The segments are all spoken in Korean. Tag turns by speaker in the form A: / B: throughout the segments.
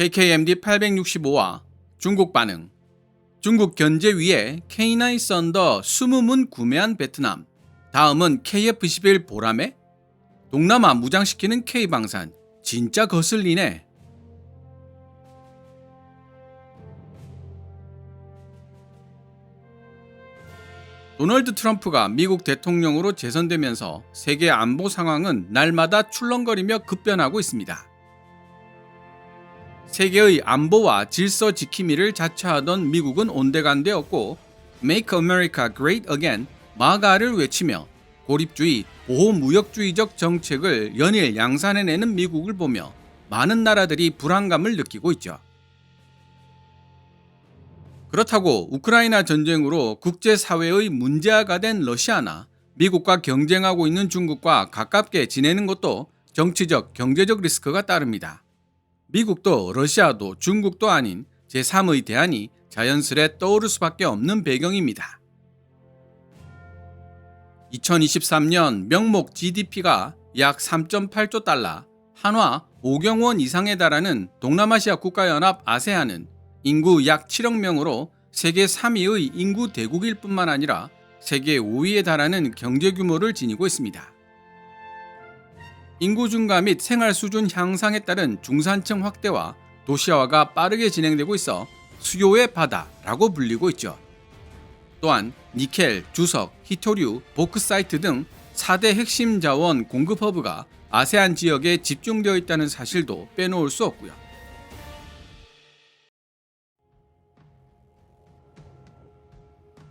A: KKMD 865와 중국 반응. 중국 견제 위에 K9 썬더 20문 구매한 베트남. 다음은 KF-11 보람에 동남아 무장시키는 K방산. 진짜 거슬리네. 도널드 트럼프가 미국 대통령으로 재선되면서 세계 안보 상황은 날마다 출렁거리며 급변하고 있습니다. 세계의 안보와 질서 지킴이를 자처하던 미국은 온데간데였고 Make America Great Again 마가를 외치며 고립주의, 보호무역주의적 정책을 연일 양산해내는 미국을 보며 많은 나라들이 불안감을 느끼고 있죠. 그렇다고 우크라이나 전쟁으로 국제사회의 문제아가 된 러시아나 미국과 경쟁하고 있는 중국과 가깝게 지내는 것도 정치적, 경제적 리스크가 따릅니다. 미국도 러시아도 중국도 아닌 제3의 대안이 자연스레 떠오를 수밖에 없는 배경입니다. 2023년 명목 GDP가 약 3.8조 달러, 한화 5경 원 이상에 달하는 동남아시아 국가연합 아세안은 인구 약 7억 명으로 세계 3위의 인구 대국일 뿐만 아니라 세계 5위에 달하는 경제 규모를 지니고 있습니다. 인구 증가 및 생활 수준 향상에 따른 중산층 확대와 도시화가 빠르게 진행되고 있어 수요의 바다라고 불리고 있죠. 또한 니켈, 주석, 히토류, 보크사이트 등 4대 핵심 자원 공급 허브가 아세안 지역에 집중되어 있다는 사실도 빼놓을 수 없고요.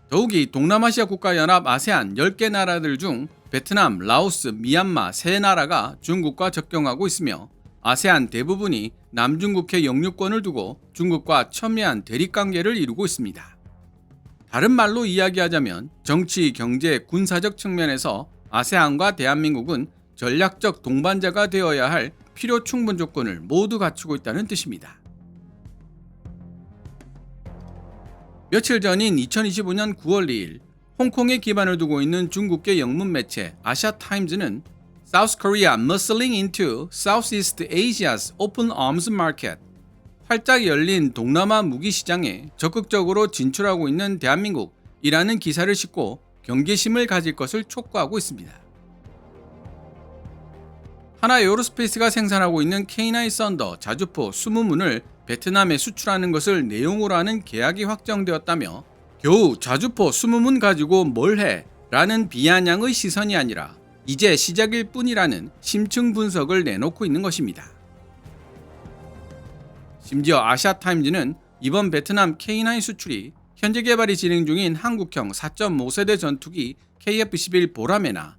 A: 더욱이 동남아시아 국가연합 아세안 10개 나라들 중 베트남, 라오스, 미얀마 세 나라가 중국과 접경하고 있으며 아세안 대부분이 남중국해 영유권을 두고 중국과 첨예한 대립관계를 이루고 있습니다. 다른 말로 이야기하자면 정치, 경제, 군사적 측면에서 아세안과 대한민국은 전략적 동반자가 되어야 할 필요 충분 조건을 모두 갖추고 있다는 뜻입니다. 며칠 전인 2025년 9월 2일 홍콩에 기반을 두고 있는 중국계 영문 매체 아시아 타임즈는 South Korea muscling into Southeast Asia's open arms market 활짝 열린 동남아 무기 시장에 적극적으로 진출하고 있는 대한민국이라는 기사를 싣고 경계심을 가질 것을 촉구하고 있습니다. 하나 에어로스페이스가 생산하고 있는 K9 썬더 자주포 20문을 베트남에 수출하는 것을 내용으로 하는 계약이 확정되었다며 겨우 자주포 20문 가지고 뭘 해? 라는 비아냥의 시선이 아니라 이제 시작일 뿐이라는 심층 분석을 내놓고 있는 것입니다. 심지어 아시아타임즈는 이번 베트남 K9 수출이 현재 개발이 진행 중인 한국형 4.5세대 전투기 KF-11 보라매나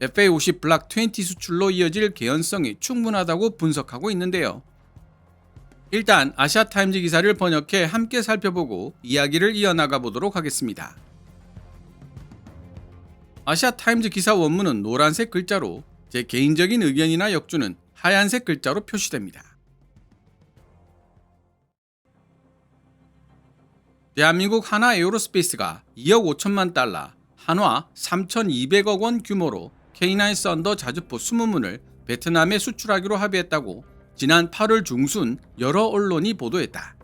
A: FA-50 블락 20 수출로 이어질 개연성이 충분하다고 분석하고 있는데요. 일단 아시아타임즈 기사를 번역해 함께 살펴보고 이야기를 이어나가 보도록 하겠습니다. 아시아타임즈 기사 원문은 노란색 글자로 제 개인적인 의견이나 역주는 하얀색 글자로 표시됩니다. 대한민국 하나 에어로스페이스가 2억 5천만 달러, 한화 3,200억 원 규모로 K9 썬더 자주포 20문을 베트남에 수출하기로 합의했다고 지난 8월 중순 여러 언론이 보도했다.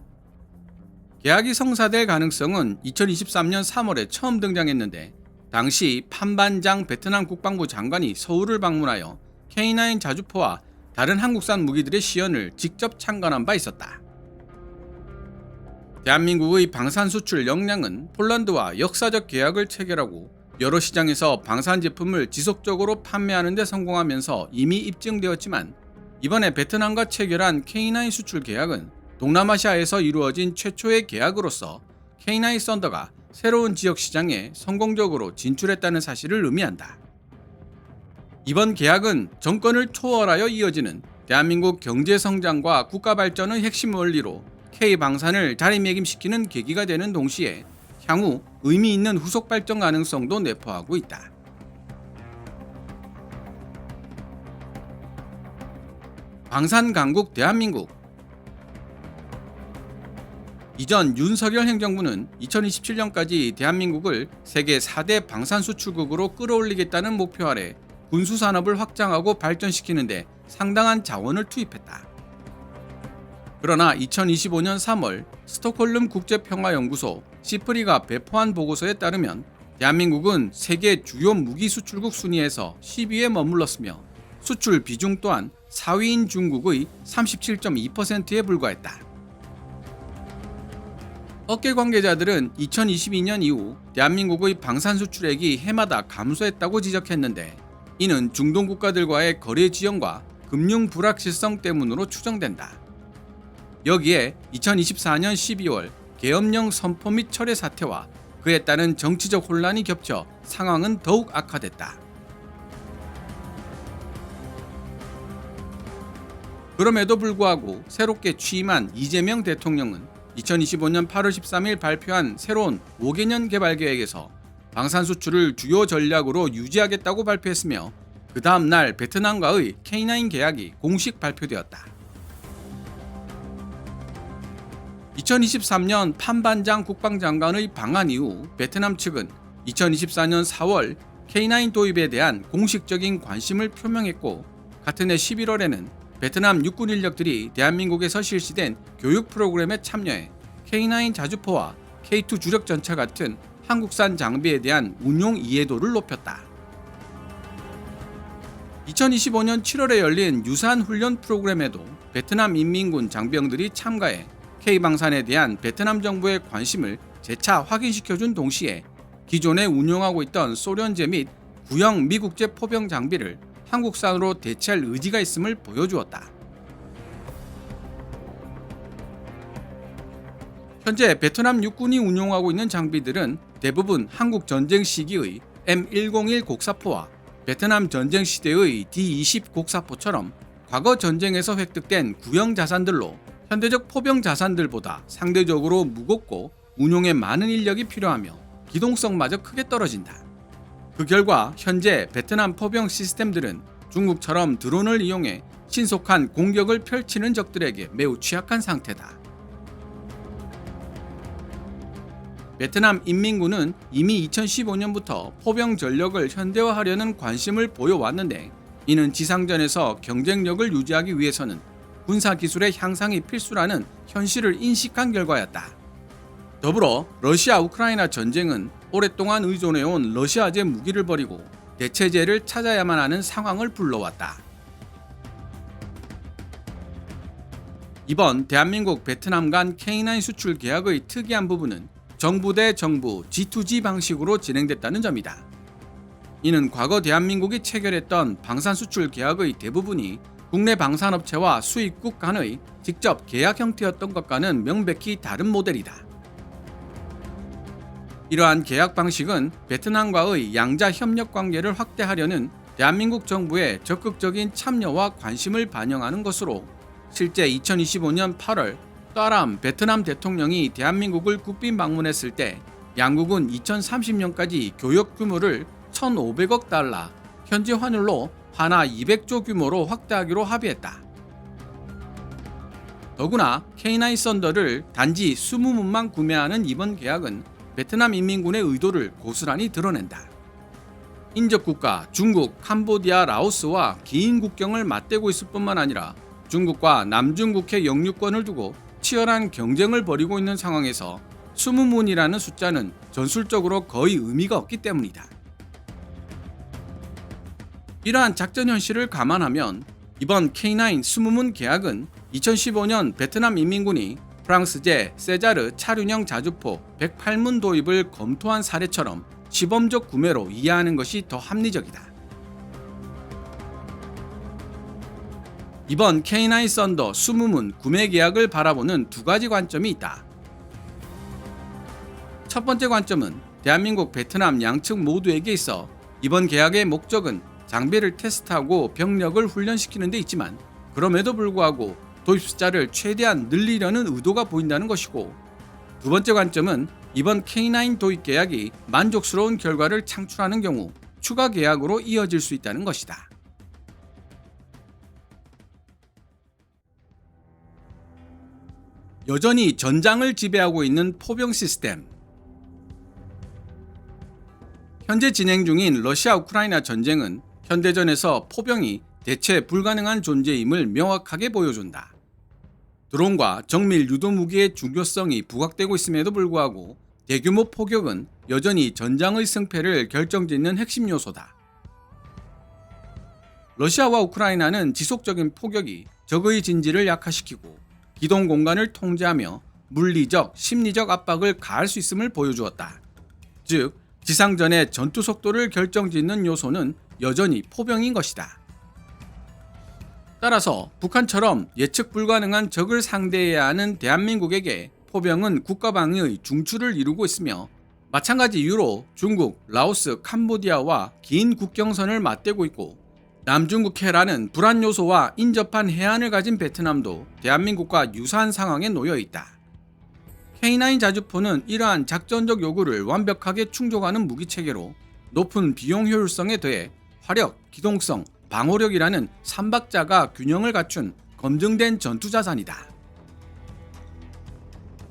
A: 계약이 성사될 가능성은 2023년 3월에 처음 등장했는데 당시 판반장 베트남 국방부 장관이 서울을 방문하여 K9 자주포와 다른 한국산 무기들의 시연을 직접 참관한 바 있었다. 대한민국의 방산 수출 역량은 폴란드와 역사적 계약을 체결하고 여러 시장에서 방산 제품을 지속적으로 판매하는 데 성공하면서 이미 입증되었지만 이번에 베트남과 체결한 K9 수출 계약은 동남아시아에서 이루어진 최초의 계약으로서 K9 썬더가 새로운 지역 시장에 성공적으로 진출했다는 사실을 의미한다. 이번 계약은 정권을 초월하여 이어지는 대한민국 경제 성장과 국가 발전의 핵심 원리로 K 방산을 자리매김시키는 계기가 되는 동시에 향후 의미 있는 후속 발전 가능성도 내포하고 있다. 방산 강국 대한민국 이전 윤석열 행정부는 2027년까지 대한민국을 세계 4대 방산 수출국으로 끌어올리겠다는 목표 아래 군수 산업을 확장하고 발전시키는데 상당한 자원을 투입했다. 그러나 2025년 3월 스톡홀름 국제평화연구소 시프리가 배포한 보고서에 따르면 대한민국은 세계 주요 무기 수출국 순위에서 10위에 머물렀으며 수출 비중 또한 4위인 중국의 37.2%에 불과했다. 업계 관계자들은 2022년 이후 대한민국의 방산 수출액이 해마다 감소했다고 지적했는데 이는 중동 국가들과의 거래 지연과 금융 불확실성 때문으로 추정된다. 여기에 2024년 12월 계엄령 선포 및 철회 사태와 그에 따른 정치적 혼란이 겹쳐 상황은 더욱 악화됐다. 그럼에도 불구하고 새롭게 취임한 이재명 대통령은 2025년 8월 13일 발표한 새로운 5개년 개발 계획에서 방산 수출을 주요 전략으로 유지하겠다고 발표했으며 그 다음 날 베트남과의 K9 계약이 공식 발표되었다. 2023년 판반장 국방장관의 방한 이후 베트남 측은 2024년 4월 K9 도입에 대한 공식적인 관심을 표명했고 같은 해 11월에는 베트남 육군 인력들이 대한민국에서 실시된 교육 프로그램에 참여해 K9 자주포와 K2 주력 전차 같은 한국산 장비에 대한 운용 이해도를 높였다. 2025년 7월에 열린 유사한 훈련 프로그램에도 베트남 인민군 장병들이 참가해 K방산에 대한 베트남 정부의 관심을 재차 확인시켜준 동시에 기존에 운용하고 있던 소련제 및 구형 미국제 포병 장비를 한국산으로 대체할 의지가 있음을 보여주었다. 현재 베트남 육군이 운용하고 있는 장비들은 대부분 한국 전쟁 시기의 M101 곡사포와 베트남 전쟁 시대의 D20 곡사포처럼 과거 전쟁에서 획득된 구형 자산들로 현대적 포병 자산들보다 상대적으로 무겁고 운용에 많은 인력이 필요하며 기동성마저 크게 떨어진다. 그 결과 현재 베트남 포병 시스템들은 중국처럼 드론을 이용해 신속한 공격을 펼치는 적들에게 매우 취약한 상태다. 베트남 인민군은 이미 2015년부터 포병 전력을 현대화하려는 관심을 보여왔는데 이는 지상전에서 경쟁력을 유지하기 위해서는 군사 기술의 향상이 필수라는 현실을 인식한 결과였다. 더불어 러시아 우크라이나 전쟁은 오랫동안 의존해온 러시아제 무기를 버리고 대체제를 찾아야만 하는 상황을 불러왔다. 이번 대한민국 베트남 간 K9 수출 계약의 특이한 부분은 정부 대 정부 G2G 방식으로 진행됐다는 점이다. 이는 과거 대한민국이 체결했던 방산 수출 계약의 대부분이 국내 방산업체와 수입국 간의 직접 계약 형태였던 것과는 명백히 다른 모델이다. 이러한 계약 방식은 베트남과의 양자 협력 관계를 확대하려는 대한민국 정부의 적극적인 참여와 관심을 반영하는 것으로 실제 2025년 8월 따람 베트남 대통령이 대한민국을 국빈 방문했을 때 양국은 2030년까지 교역 규모를 1,500억 달러, 현지 환율로 하나 200조 규모로 확대하기로 합의했다. 더구나 K9 썬더를 단지 20문만 구매하는 이번 계약은 베트남 인민군의 의도를 고스란히 드러낸다. 인접국가 중국, 캄보디아, 라오스와 긴 국경을 맞대고 있을 뿐만 아니라 중국과 남중국해 영유권을 두고 치열한 경쟁을 벌이고 있는 상황에서 20문이라는 숫자는 전술적으로 거의 의미가 없기 때문이다. 이러한 작전 현실을 감안하면 이번 K9 20문 계약은 2015년 베트남 인민군이 프랑스제 세자르 차륜형 자주포 108문 도입을 검토한 사례처럼 시범적 구매로 이해하는 것이 더 합리적이다. 이번 K9 썬더 20문 구매 계약을 바라보는 두 가지 관점이 있다. 첫 번째 관점은 대한민국 베트남 양측 모두에게 있어 이번 계약의 목적은 장비를 테스트하고 병력을 훈련시키는 데 있지만 그럼에도 불구하고 도입 숫자를 최대한 늘리려는 의도가 보인다는 것이고 두 번째 관점은 이번 K9 도입 계약이 만족스러운 결과를 창출하는 경우 추가 계약으로 이어질 수 있다는 것이다. 여전히 전장을 지배하고 있는 포병 시스템. 현재 진행 중인 러시아 우크라이나 전쟁은 현대전에서 포병이 대체 불가능한 존재임을 명확하게 보여준다. 드론과 정밀 유도 무기의 중요성이 부각되고 있음에도 불구하고 대규모 포격은 여전히 전장의 승패를 결정짓는 핵심 요소다. 러시아와 우크라이나는 지속적인 포격이 적의 진지를 약화시키고 기동 공간을 통제하며 물리적, 심리적 압박을 가할 수 있음을 보여주었다. 즉, 지상전의 전투 속도를 결정짓는 요소는 여전히 포병인 것이다. 따라서 북한처럼 예측 불가능한 적을 상대해야 하는 대한민국에게 포병은 국가방위의 중추를 이루고 있으며 마찬가지 이유로 중국, 라오스, 캄보디아와 긴 국경선을 맞대고 있고 남중국 해라는 불안 요소와 인접한 해안을 가진 베트남도 대한민국과 유사한 상황에 놓여 있다. K9 자주포는 이러한 작전적 요구를 완벽하게 충족하는 무기 체계로 높은 비용 효율성에 더해 화력, 기동성, 방어력이라는 삼박자가 균형을 갖춘 검증된 전투 자산이다.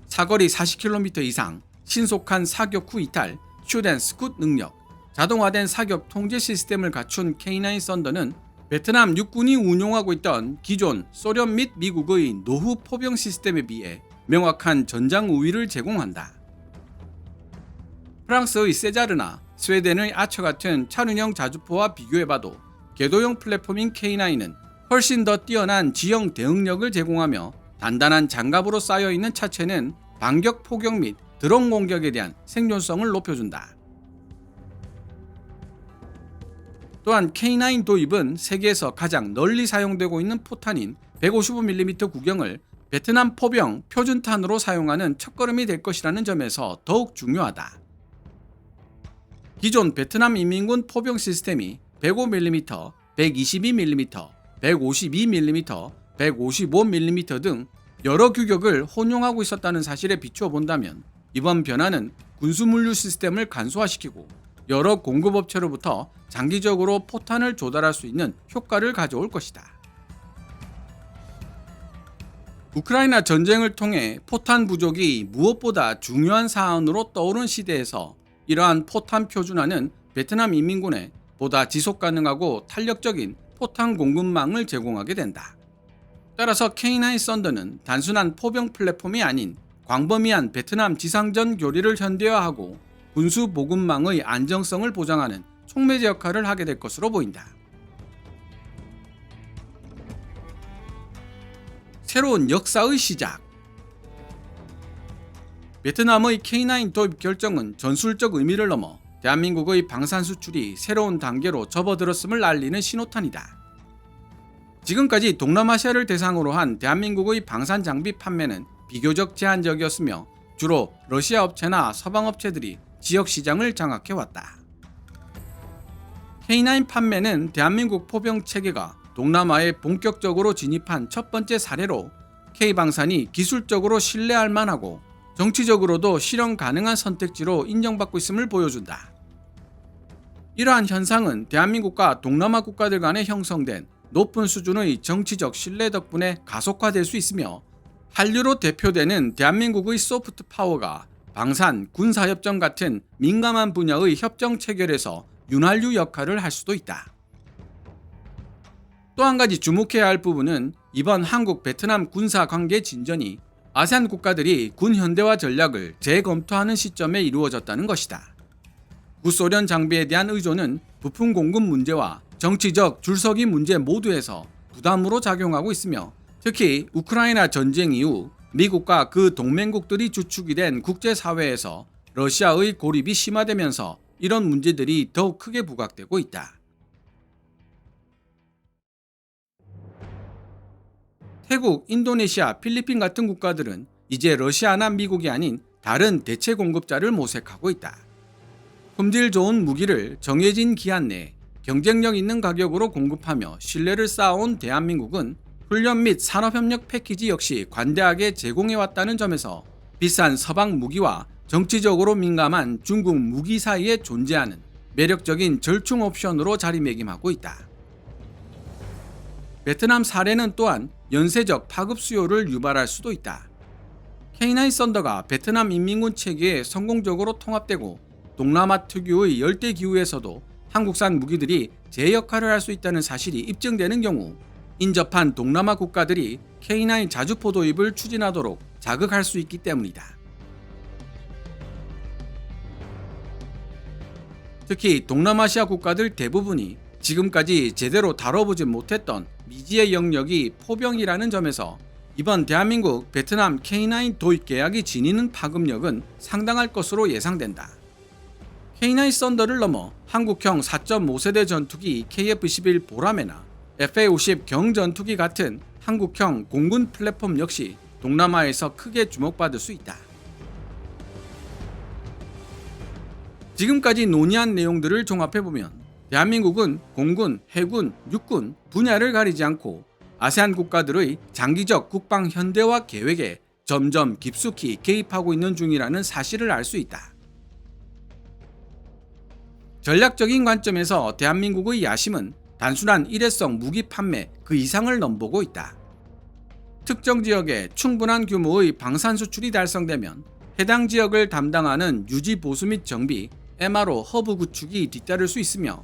A: 사거리 40km 이상, 신속한 사격 후 이탈, 휴된 스굿 능력, 자동화된 사격 통제 시스템을 갖춘 K9 썬더는 베트남 육군이 운용하고 있던 기존 소련 및 미국의 노후 포병 시스템에 비해 명확한 전장 우위를 제공한다. 프랑스의 세자르나 스웨덴의 아처 같은 차륜형 자주포와 비교해봐도 궤도형 플랫폼인 K9은 훨씬 더 뛰어난 지형 대응력을 제공하며 단단한 장갑으로 쌓여있는 차체는 반격 포격 및 드론 공격에 대한 생존성을 높여준다. 또한 K9 도입은 세계에서 가장 널리 사용되고 있는 포탄인 155mm 구경을 베트남 포병 표준탄으로 사용하는 첫걸음이 될 것이라는 점에서 더욱 중요하다. 기존 베트남 인민군 포병 시스템이 105mm, 122mm, 152mm, 155mm 등 여러 규격을 혼용하고 있었다는 사실에 비추어 본다면 이번 변화는 군수물류 시스템을 간소화시키고 여러 공급업체로부터 장기적으로 포탄을 조달할 수 있는 효과를 가져올 것이다. 우크라이나 전쟁을 통해 포탄 부족이 무엇보다 중요한 사안으로 떠오른 시대에서 이러한 포탄 표준화는 베트남 인민군에 보다 지속 가능하고 탄력적인 포탄 공급망을 제공하게 된다. 따라서 K9 썬더는 단순한 포병 플랫폼이 아닌 광범위한 베트남 지상전 교리를 현대화하고 군수 보급망의 안정성을 보장하는 촉매제 역할을 하게 될 것으로 보인다. 새로운 역사의 시작. 베트남의 K9 도입 결정은 전술적 의미를 넘어 대한민국의 방산 수출이 새로운 단계로 접어들었음을 알리는 신호탄이다. 지금까지 동남아시아를 대상으로 한 대한민국의 방산 장비 판매는 비교적 제한적이었으며 주로 러시아 업체나 서방 업체들이 지역 시장을 장악해 왔다. K9 판매는 대한민국 포병 체계가 동남아에 본격적으로 진입한 첫 번째 사례로 K방산이 기술적으로 신뢰할 만하고 정치적으로도 실현 가능한 선택지로 인정받고 있음을 보여준다. 이러한 현상은 대한민국과 동남아 국가들 간에 형성된 높은 수준의 정치적 신뢰 덕분에 가속화될 수 있으며 한류로 대표되는 대한민국의 소프트 파워가 방산, 군사협정 같은 민감한 분야의 협정 체결에서 윤활유 역할을 할 수도 있다. 또 한 가지 주목해야 할 부분은 이번 한국 베트남 군사 관계 진전이 아세안 국가들이 군 현대화 전략을 재검토하는 시점에 이루어졌다는 것이다. 구소련 장비에 대한 의존은 부품 공급 문제와 정치적 줄서기 문제 모두에서 부담으로 작용하고 있으며 특히 우크라이나 전쟁 이후 미국과 그 동맹국들이 주축이 된 국제사회에서 러시아의 고립이 심화되면서 이런 문제들이 더욱 크게 부각되고 있다. 태국, 인도네시아, 필리핀 같은 국가들은 이제 러시아나 미국이 아닌 다른 대체 공급자를 모색하고 있다. 품질 좋은 무기를 정해진 기한 내에 경쟁력 있는 가격으로 공급하며 신뢰를 쌓아온 대한민국은 훈련 및 산업협력 패키지 역시 관대하게 제공해왔다는 점에서 비싼 서방 무기와 정치적으로 민감한 중국 무기 사이에 존재하는 매력적인 절충 옵션으로 자리매김하고 있다. 베트남 사례는 또한 연쇄적 파급 수요를 유발할 수도 있다. K9 썬더가 베트남 인민군 체계에 성공적으로 통합되고 동남아 특유의 열대 기후에서도 한국산 무기들이 제 역할을 할 수 있다는 사실이 입증되는 경우 인접한 동남아 국가들이 K9 자주포 도입을 추진하도록 자극할 수 있기 때문이다. 특히 동남아시아 국가들 대부분이 지금까지 제대로 다뤄보지 못했던 미지의 영역이 포병이라는 점에서 이번 대한민국 베트남 K9 도입 계약이 지니는 파급력은 상당할 것으로 예상된다. K9 썬더를 넘어 한국형 4.5세대 전투기 KF-11 보라매나 FA-50 경전투기 같은 한국형 공군 플랫폼 역시 동남아에서 크게 주목받을 수 있다. 지금까지 논의한 내용들을 종합해보면 대한민국은 공군, 해군, 육군 분야를 가리지 않고 아세안 국가들의 장기적 국방 현대화 계획에 점점 깊숙이 개입하고 있는 중이라는 사실을 알 수 있다. 전략적인 관점에서 대한민국의 야심은 단순한 일회성 무기 판매 그 이상을 넘보고 있다. 특정 지역에 충분한 규모의 방산 수출이 달성되면 해당 지역을 담당하는 유지 보수 및 정비, MRO 허브 구축이 뒤따를 수 있으며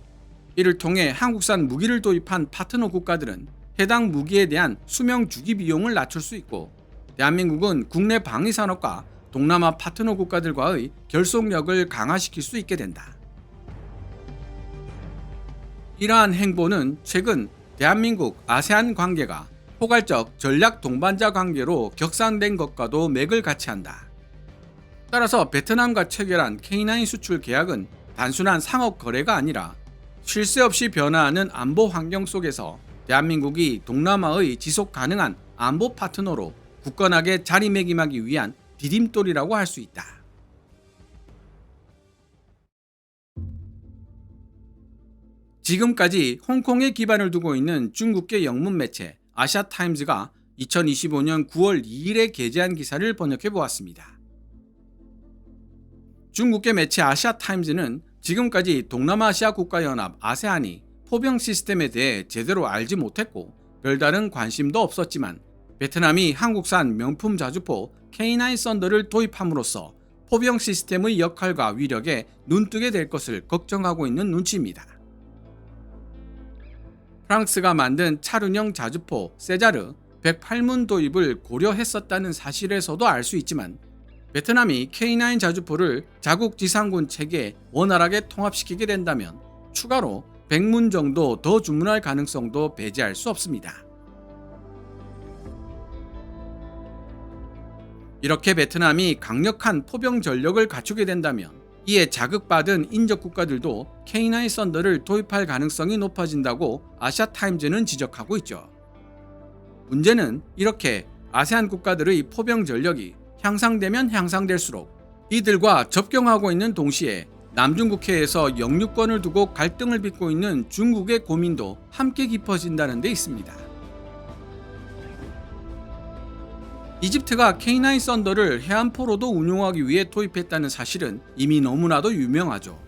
A: 이를 통해 한국산 무기를 도입한 파트너 국가들은 해당 무기에 대한 수명 주기 비용을 낮출 수 있고 대한민국은 국내 방위 산업과 동남아 파트너 국가들과의 결속력을 강화시킬 수 있게 된다. 이러한 행보는 최근 대한민국 아세안 관계가 포괄적 전략 동반자 관계로 격상된 것과도 맥을 같이 한다. 따라서 베트남과 체결한 K9 수출 계약은 단순한 상업 거래가 아니라 쉴 새 없이 변화하는 안보 환경 속에서 대한민국이 동남아의 지속 가능한 안보 파트너로 굳건하게 자리매김하기 위한 디딤돌이라고 할 수 있다. 지금까지 홍콩에 기반을 두고 있는 중국계 영문 매체 아시아타임즈가 2025년 9월 2일에 게재한 기사를 번역해 보았습니다. 중국계 매체 아시아타임즈는 지금까지 동남아시아 국가연합 아세안이 포병 시스템에 대해 제대로 알지 못했고 별다른 관심도 없었지만 베트남이 한국산 명품 자주포 K9 썬더를 도입함으로써 포병 시스템의 역할과 위력에 눈뜨게 될 것을 걱정하고 있는 눈치입니다. 프랑스가 만든 차륜형 자주포 세자르 108문 도입을 고려했었다는 사실에서도 알 수 있지만 베트남이 K9 자주포를 자국 지상군 체계에 원활하게 통합시키게 된다면 추가로 100문 정도 더 주문할 가능성도 배제할 수 없습니다. 이렇게 베트남이 강력한 포병 전력을 갖추게 된다면 이에 자극받은 인접 국가들도 K9 썬더를 도입할 가능성이 높아진다고 아시아타임즈는 지적하고 있죠. 문제는 이렇게 아세안 국가들의 포병 전력이 향상되면 향상될수록 이들과 접경하고 있는 동시에 남중국해에서 영유권을 두고 갈등을 빚고 있는 중국의 고민도 함께 깊어진다는 데 있습니다. 이집트가 K9 썬더를 해안포로도 운용하기 위해 도입했다는 사실은 이미 너무나도 유명하죠.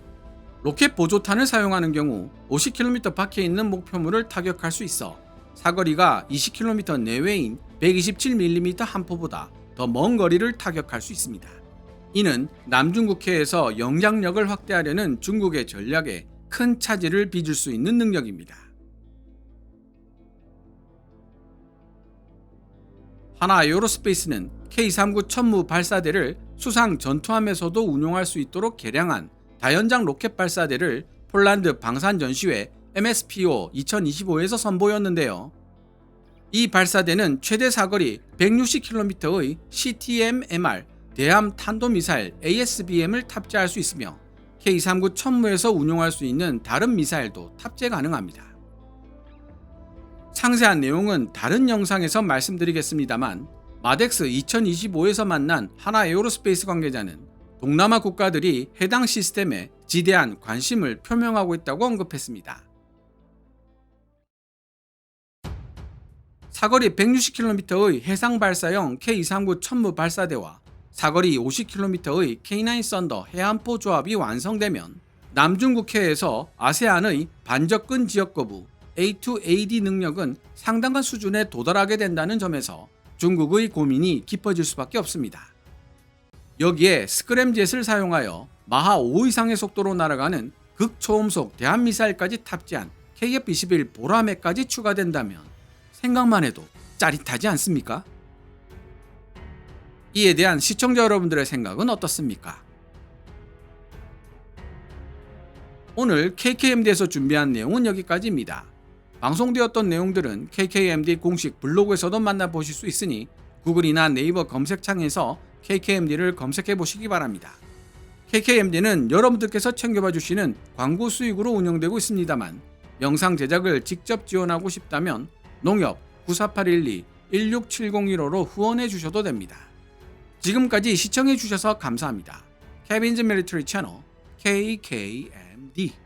A: 로켓 보조탄을 사용하는 경우 50km 밖에 있는 목표물을 타격할 수 있어 사거리가 20km 내외인 127mm 한 포보다 더 먼 거리를 타격할 수 있습니다. 이는 남중국해에서 영향력을 확대하려는 중국의 전략에 큰 차질을 빚을 수 있는 능력입니다. 하나 에어로스페이스는 K-39 천무 발사대를 수상 전투함에서도 운용할 수 있도록 개량한 다연장 로켓 발사대를 폴란드 방산 전시회 MSPO 2025에서 선보였는데요. 이 발사대는 최대 사거리 160km의 CTM-MR 대함 탄도미사일 ASBM을 탑재할 수 있으며 K-39 천무에서 운용할 수 있는 다른 미사일도 탑재 가능합니다. 상세한 내용은 다른 영상에서 말씀드리겠습니다만 마덱스 2025에서 만난 하나 에어로스페이스 관계자는 동남아 국가들이 해당 시스템에 지대한 관심을 표명하고 있다고 언급했습니다. 사거리 160km의 해상 발사형 K239 천무 발사대와 사거리 50km의 K9 썬더 해안포 조합이 완성되면 남중국해에서 아세안의 반접근 지역 거부 A2AD 능력은 상당한 수준에 도달하게 된다는 점에서 중국의 고민이 깊어질 수밖에 없습니다. 여기에 스크램젯을 사용하여 마하 5 이상의 속도로 날아가는 극초음속 대한미사일까지 탑재한 KF-21 보라매까지 추가된다면 생각만 해도 짜릿하지 않습니까? 이에 대한 시청자 여러분들의 생각은 어떻습니까? 오늘 KKMD에서 준비한 내용은 여기까지입니다. 방송되었던 내용들은 KKMD 공식 블로그에서도 만나보실 수 있으니 구글이나 네이버 검색창에서 KKMD를 검색해 보시기 바랍니다. KKMD는 여러분들께서 챙겨봐 주시는 광고 수익으로 운영되고 있습니다만 영상 제작을 직접 지원하고 싶다면 농협 94812 16701호로 후원해 주셔도 됩니다. 지금까지 시청해 주셔서 감사합니다. 케빈즈 밀리터리 채널 KKMD